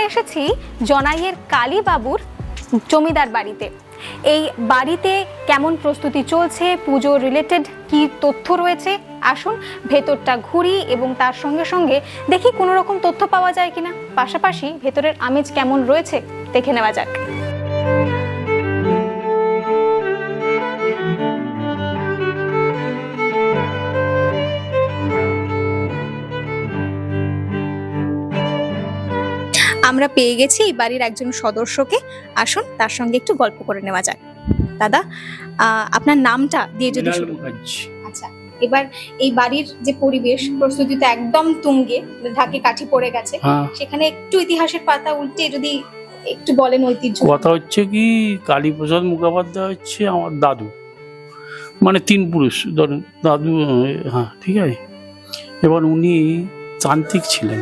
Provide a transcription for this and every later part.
চলে এসেছি জনাইয়ের কালীবাবুর জমিদার বাড়িতে। এই বাড়িতে কেমন প্রস্তুতি চলছে, পুজো রিলেটেড কি তথ্য রয়েছে, আসুন ভেতরটা ঘুরি এবং তার সঙ্গে সঙ্গে দেখি কোনো রকম তথ্য পাওয়া যায় কিনা। পাশাপাশি ভেতরের আমেজ কেমন রয়েছে, দেখে নেওয়া যাক। আমরা পেয়ে গেছি এই বাড়ির একজন সদস্যকে। আসুন তার সঙ্গে একটু গল্প করে নেওয়া যাক। দাদা আপনার নামটা দিয়ে যদি শুরু আচ্ছা এবার এই বাড়ির যে পরিবেশ প্রস্তুতি তো একদম তুঙ্গে ঢাকে কাঠি পড়ে গেছে। হ্যাঁ। সেখানে একটু ইতিহাসের পাতা উল্টে যদি একটু বলেন ঐতিহ্য। কথা হচ্ছে কি কালীপ্রসাদ মুখোপাধ্যায় হচ্ছে আমার দাদু। মানে তিন পুরুষ ধরেন দাদু হ্যাঁ ঠিক আছে? এবার উনি তান্ত্রিক ছিলেন।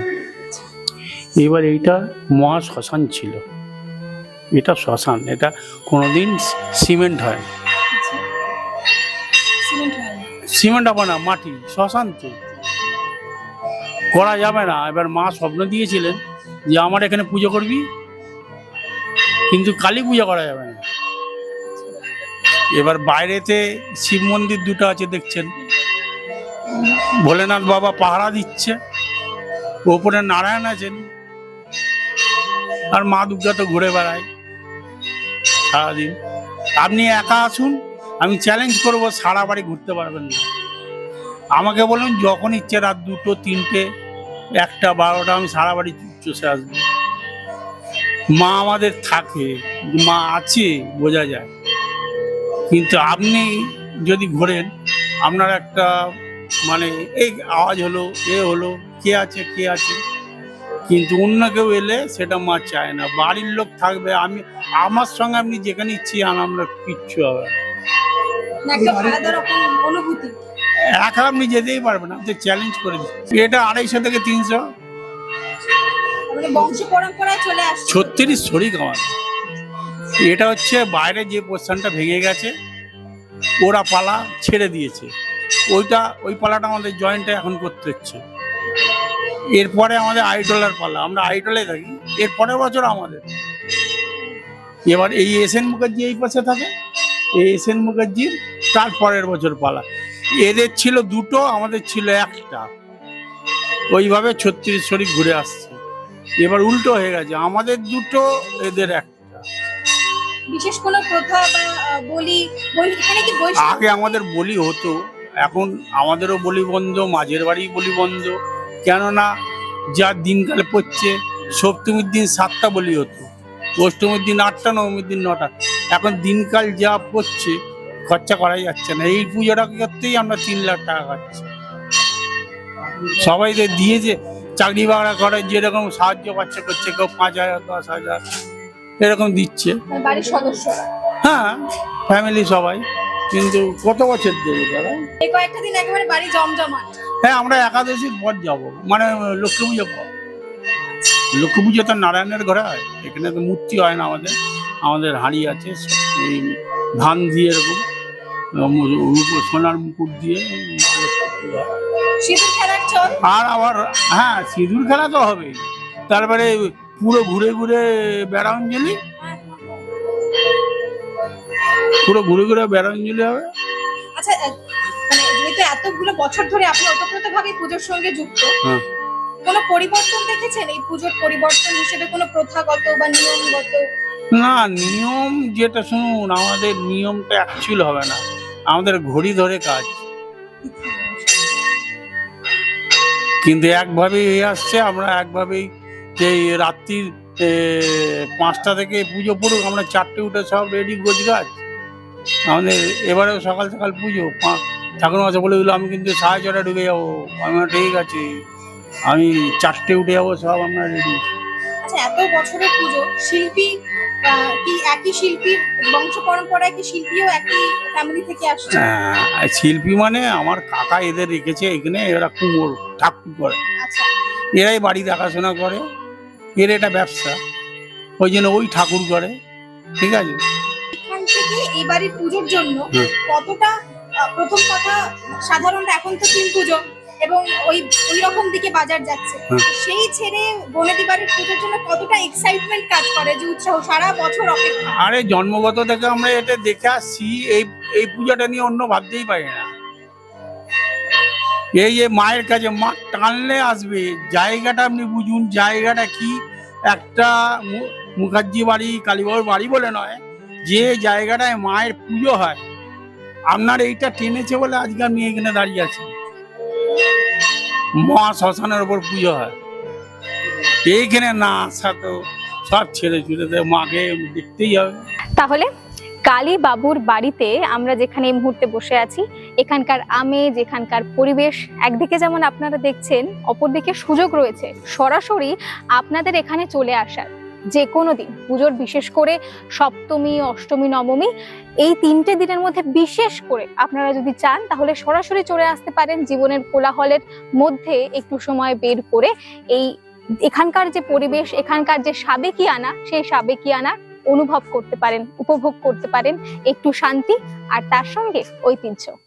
এবার এইটা মহা শ্মশান ছিল। এটা শ্মশান, এটা কোনোদিন সিমেন্ট হয় সিমেন্ট হবে না, মাটি, শ্মশান তো। করা যাবে না। এবার মা স্বপ্ন দিয়েছিলেন যে, আমার এখানে পুজো করবি? কিন্তু কালী পূজা করা যাবে না। এবার বাইরেতে শিব মন্দির দুটো আছে দেখছেন। ভোলেনাথ বাবা পাহারা দিচ্ছে। ওপরে নারায়ণ আছেন। আর মা দুর্গা তো ঘুরে বেড়ায় সারাদিন। আপনি একা আসুন, আমি চ্যালেঞ্জ করব, সারা বাড়ি ঘুরতে পারবেন না। আমাকে বলুন, যখন ইচ্ছে রাত দুটো, তিনটে, একটা, বারোটা, আমি সারা বাড়ি চষে আসব। মা আমাদের থাকে, মা আছে, বোঝা যায়। কিন্তু আপনি যদি ঘোরেন, আপনার একটা মানে এই আওয়াজ হলো, এ হলো, কে আছে কে আছে? কিন্তু অন্য কেউ এলে সেটা মা চায় না। বাড়ির লোক থাকবে আমি আমার সঙ্গে আপনি যেখানে ইচ্ছে আমরা কিচ্ছু হবে একা আপনি যেতেই পারবেন আপনি চ্যালেঞ্জ করে দিচ্ছি এটা আড়াইশো থেকে তিনশো। ছত্রিশ শরিক আমার এটা হচ্ছে বাইরে যে পোস্টানটা ভেঙে গেছে ওরা পালা ছেড়ে দিয়েছে। ওইটা ওই পালাটা আমাদের জয়েন্টে এখন করতে হচ্ছে। এরপরে আমাদের আইডলের পালা আমরা আইডলে থাকি এর পরের বছর আমাদের। এবার এই এস এন মুখার্জি এই পাশে থাকে এই এস এন মুখার্জির তার পরের বছর পালা। এদের ছিল দুটো আমাদের ছিল একটা। ওইভাবে ছত্রিশ শরীফ ঘুরে আসছে। এবার উল্টো হয়ে গেছে আমাদের দুটো এদের একটা। বিশেষ কোনো প্রথা বা বলি বলি এখানে কি আগে আমাদের বলি হতো এখন আমাদেরও বলি বন্ধ মাঝের বাড়ি বলি বন্ধ। কেননা যা দিনকাল পড়ছে সপ্তমীর দিন সাতটা বলি হতো অষ্টমীর দিন আটটা নবমীর দিন নটা। এখন দিনকাল যা পড়ছে খরচা করাই যাচ্ছে না। এই পুজোটা করতেই আমরা তিন লাখ টাকা খাচ্ছি। সবাই দিয়েছে চাকরি বাকরা করে যেরকম সাহায্য পাচ্ছে করছে কেউ পাঁচ হাজার দশ হাজার এরকম দিচ্ছে। মানে হ্যাঁ ফ্যামিলি সবাই। কিন্তু কত বছর দেবে তারা এই কয়েকটা দিন একেবারে বাড়ি জমজমাট। হ্যাঁ আমরা একাদশীর পর যাব। মানে লক্ষ্মী পুজো পর। লক্ষ্মী পুজো তো নারায়ণের ঘরে হয়। এখানে তো মূর্তি হয় না আমাদের। আমাদের হাঁড়ি আছে এই ধান দিয়ে এরকম সোনার মুকুট দিয়ে আর আবার হ্যাঁ সিঁদুর খেলা তো হবেই। তারপরে পুরো ঘুরে ঘুরে বেড়াঞ্জলি পুরো ঘুরে ঘুরে বেড়াঞ্জলি হবে। আচ্ছা মানে যেহেতু এতগুলো বছর ধরে আপনি ওতপ্রোতভাবে পুজোর সঙ্গে যুক্ত হ্যাঁ। কোনো পরিবর্তন দেখেছেন এই পুজোর পরিবর্তন হিসেবে কোনো প্রথাগত বা নিয়মগত? না নিয়ম যেটা শুনুন আমাদের নিয়মটা অ্যাকচুয়াল হবে না। আমাদের ঘড়ি ধরে কাজ। কিন্তু একভাবেই হয়ে আসছে আমরা একভাবেই যে রাত্রির পাঁচটা থেকে পুজো পড়ুক আমরা চারটে উঠে সব রেডি গোছ গাছ আমাদের এবারেও সকাল সকাল পুজো ঠাকুর মাসে বলে দিল আমি কিন্তু সাড়ে ছটা ঢুকে যাব। আমি বললাম, ঠিক আছে। আমি চারটে উঠে যাব সব আমরা রেডি আচ্ছা এত বছরের পুজো শিল্পী কি একই শিল্পীর বংশ পরম্পরায় কি শিল্পীও একই ফ্যামিলি থেকে আসছে? হ্যাঁ, শিল্পী মানে আমার কাকা এদের রেখেছে এখানে এরা কুমোর ঠাকুর করে। আচ্ছা। এরাই বাড়ি দেখাশোনা করে এর এটা ব্যবসা। ওই জন্য ওই ঠাকুর করে ঠিক আছে? থেকে এই বাড়ির পুজোর জন্য কতটা প্রথম কথা সাধারণত এখন তো তিন পুজো এবং ওই ওই রকম দিকে বাজার যাচ্ছে। সেই ছেড়ে বনেদি বাড়ির পুজোর জন্য কতটা এক্সাইটমেন্ট কাজ করে যে উৎসাহ সারা বছর অপেক্ষা? আরে জন্মগত থেকে আমরা এটা দেখে আসছি এই এই পূজাটা নিয়ে অন্য ভাবতেই পারি না। এই যে মায়ের কাছে মা টানলে আসবে জায়গাটা আপনি বুঝুন জায়গাটা কি? একটা মু- মুখার্জি বাড়ি কালীবাবুর বাড়ি বলে নয় যে জায়গাটায় মায়ের পুজো হয়, আপনার এইটা টেনেছে বলে আজকে আমি এখানে দাঁড়িয়ে আছি। মা শ্মশানের ওপর পুজো হয়। এইখানে না আসা তো সব ছেড়ে ছুড়ে মাকে দেখতেই হবে। তাহলে কালী বাবুর বাড়িতে আমরা যেখানে এই মুহূর্তে বসে আছি, এখানকার আমেজ, এখানকার পরিবেশ, একদিকে যেমন আপনারা দেখছেন, অপরদিকে সুযোগ রয়েছে। সরাসরি আপনাদের এখানে চলে আসার। যে কোনো দিন, পুজোর বিশেষ করে সপ্তমী, অষ্টমী, নবমী, এই তিনটে দিনের মধ্যে বিশেষ করে আপনারা যদি চান, তাহলে সরাসরি চলে আসতে পারেন জীবনের কোলাহলের মধ্যে একটু সময় বের করে এই এখানকার যে পরিবেশ, এখানকার যে সাবেকিয়ানা, সেই সাবেকিয়ানা অনুভব করতে পারেন, উপভোগ করতে পারেন, একটু শান্তি আর তার সঙ্গে ঐতিহ্য।